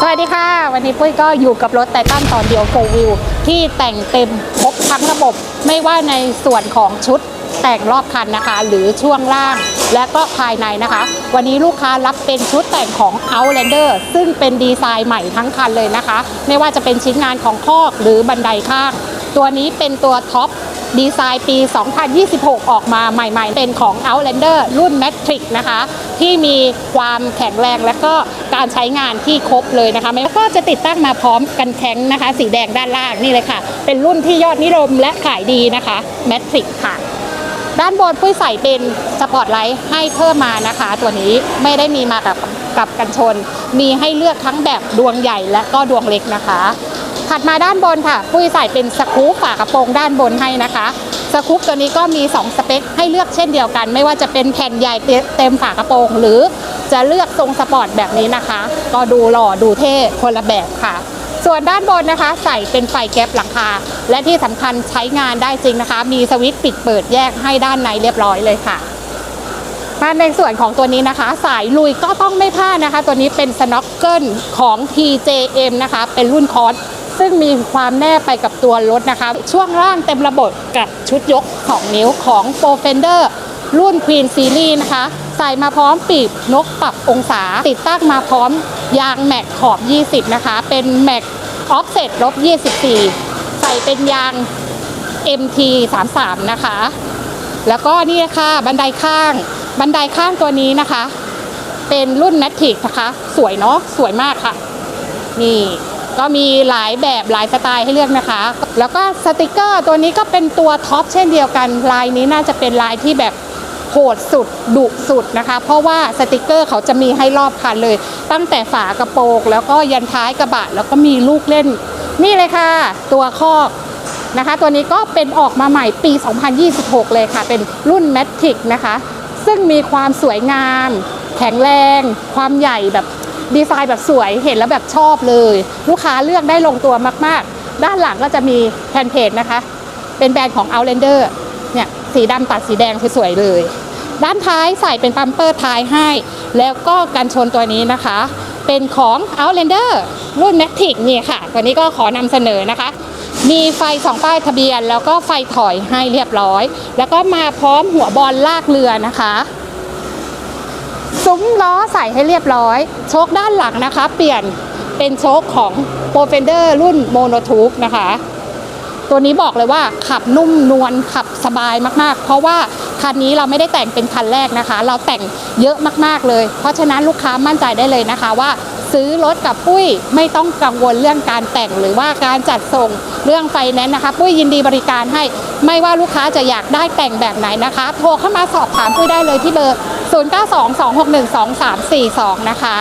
สวัสดีค่ะ วันนี้ปุ้ยก็อยู่กับรถไททันตอนเดียวโฟวิวที่แต่งเต็มครบทั้งระบบ ไม่ว่าในส่วนของชุดแต่งรอบคันนะคะ หรือช่วงล่างและก็ภายในนะคะ วันนี้ลูกค้ารับเป็นชุดแต่งของ Outlander ซึ่งเป็นดีไซน์ใหม่ทั้งคันเลยนะคะ ไม่ว่าจะเป็นชิ้นงานของคอกหรือบันไดข้าง ตัวนี้เป็นตัวท็อป ดีไซน์ปี 2026 ออกมาใหม่ ๆ เป็นของ Outlander รุ่น Matrix นะคะ ที่มีความแข็งแรงและก็การใช้งานที่ครบเลยนะคะแล้วก็จะติดตั้งมาพร้อมกันแข็งนะคะ สีแดงด้านล่างนี่เลยค่ะ เป็นรุ่นที่ยอดนิยมและขายดีนะคะ Matrix ค่ะ ด้านบนปุ้ยใส่เป็นสปอตไลท์ให้เพิ่มมานะคะ ตัวนี้ไม่ได้มีมากับกับกันชน มีให้เลือกทั้งแบบดวงใหญ่และก็ดวงเล็กนะคะ ถัดมาด้านบนค่ะปุ้ยใส่เป็นสกู๊ปฝากระโปรงด้านบนให้นะคะสกู๊ปตัวนี้ก็มี 2 สเปคให้เลือกเช่นเดียวกัน ไม่ว่าจะเป็นแผ่นใหญ่เต็มฝากระโปรง หรือจะเลือกทรงสปอร์ตแบบนี้นะคะ ก็ดูหล่อดูเท่คนละแบบค่ะ ส่วนด้านบนนะคะ ใส่เป็นไฟแก๊ปหลังคา และที่สำคัญใช้งานได้จริงนะคะ มีสวิตช์ปิดเปิดแยกให้ด้านในเรียบร้อยเลยค่ะมาในส่วนของตัวนี้นะคะ สายลุยก็ต้องไม่พลาดนะคะ ตัวนี้เป็นสน็อกเกิลของ TJM นะคะ เป็นรุ่นคอร์ส ซึ่งมีความแน่ไปกับตัวรถนะคะ ช่วงล่างเต็มระบบกับชุดยก 2 นิ้วของ p r f e n d e r รุ่น Queen Series นะคะ ใส่มาพร้อมปีบนกปรับองศา ติดตั้งมาพร้อมยางแม็กขอบ 20 นะคะ เป็นแม็กออฟเซ็ตลบ 24 ใส่เป็นยาง MT 33 นะคะ แล้วก็นี่ค่ะบันไดข้าง บันไดข้างตัวนี้นะคะ เป็นรุ่นแมทริกนะคะ สวยเนาะ สวยมากค่ะ นี่ ก็มีหลายแบบหลายสไตล์ให้เลือกนะคะ แล้วก็สติกเกอร์ตัวนี้ก็เป็นตัวท็อปเช่นเดียวกัน ลายนี้น่าจะเป็นลายที่แบบโหดสุดดุสุดนะคะ เพราะว่าสติกเกอร์เขาจะมีให้รอบคันเลย ตั้งแต่ฝากระโปรงแล้วก็ยันท้ายกระบะ แล้วก็มีลูกเล่น นี่เลยค่ะ ตัวคอกนะคะ ตัวนี้ก็เป็นออกมาใหม่ปี 2026 เลยค่ะ เป็นรุ่นแมทริกนะคะ ซึ่งมีความสวยงาม แข็งแรง ความใหญ่แบบ ดีไซน์แบบสวยเห็นแล้วแบบชอบเลย ลูกค้าเลือกได้ลงตัวมากๆ ด้านหลังก็จะมีแผ่นเพจนะคะ เป็นแบรนด์ของ Outlander เนี่ยสีดำตัดสีแดงคือสวยเลย ด้านท้ายใส่เป็นปัมเปอร์ท้ายให้ แล้วก็กันชนตัวนี้นะคะ เป็นของ Outlander รุ่น Matic นี่ค่ะ ตัวนี้ก็ขอนำเสนอนะคะมีไฟสองป้ายทะเบียน แล้วก็ไฟถอยให้เรียบร้อย แล้วก็มาพร้อมหัวบอลลากเรือนะคะ ซุ้มล้อใส่ให้เรียบร้อย โชคด้านหลังนะคะ เปลี่ยนเป็นโชคของ p r o f e n d e r รุ่น Mono t u b e นะคะ ตัวนี้บอกเลยว่าขับนุ่มนวลขับสบายมากๆ เพราะว่าคันนี้เราไม่ได้แต่งเป็นคันแรกนะคะ เราแต่งเยอะมากๆเลย เพราะฉะนั้นลูกค้ามั่นใจได้เลยนะคะว่าซื้อรถกับปุ้ยไม่ต้องกังวลเรื่องการแต่งหรือว่าการจัดส่งเรื่องไฟแนนซ์นะคะ ปุ้ยยินดีบริการให้ ไม่ว่าลูกค้าจะอยากได้แต่งแบบไหนนะคะ โทรเข้ามาสอบถามปุ้ยได้เลยที่เบอร์ 0922612342 นะคะ